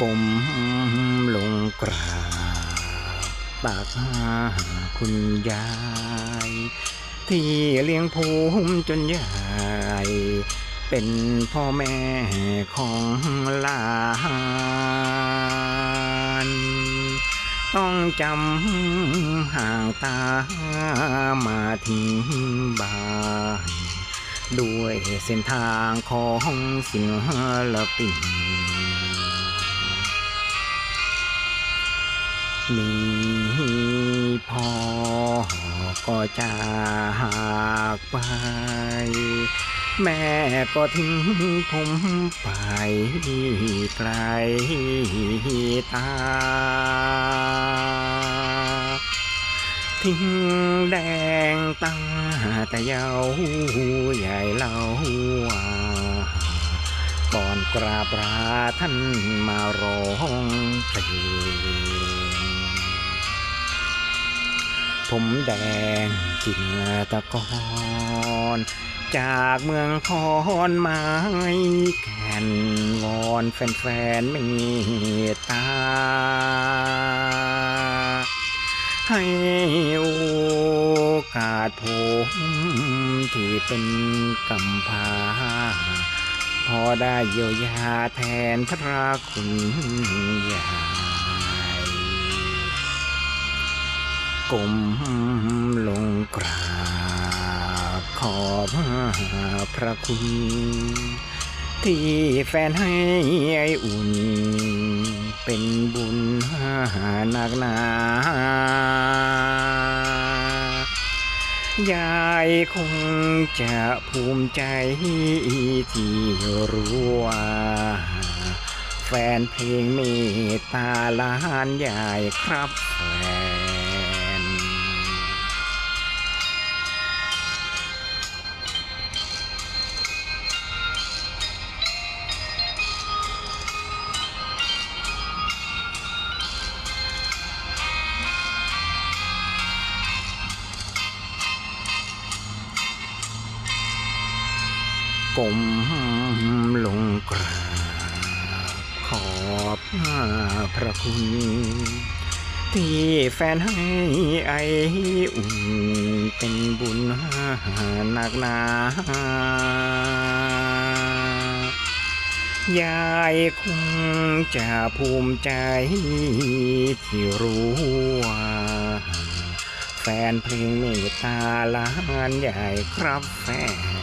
กลมลงกราบตักหาคุณยาย ที่เลี้ยงภูมิจนใหญ่เป็นพ่อแม่ของหลาน ต้องจำห่างตามาทิ้งบ้านด้วยเส้นทางของศิลปิน มีพ่อก็จากไป แม่ก็ทิ้งผมไปไกลตา ทิ้งแดงตาแต่เยาว์ใหญ่เล่าว่า กราบลาท่านมาร้องเพลงผมแดงจินตะกอนจากเมืองคอนไม้แก่นวอนแฟนๆมตตา ให้โอกาสผมที่เป็นกำพา พอได้เยียวยาแทนพระคุณยายก้มลงกราบขอบพระคุณ ที่แฟนให้ไออุ่น เป็นบุญหนักหนายายคงจะภูมิใจ ที่รู้ว่าแฟนเพลงเมตตาล้านใหญ่ครับแฟน ก้มลงกราบขอบพระคุณ ที่แฟนให้ไออุ่นเป็นบุญหนักหนายายคงจะภูมิใจ ที่รู้ว่าแฟนเพลงเมตตาล้านใหญ่ครับแฟน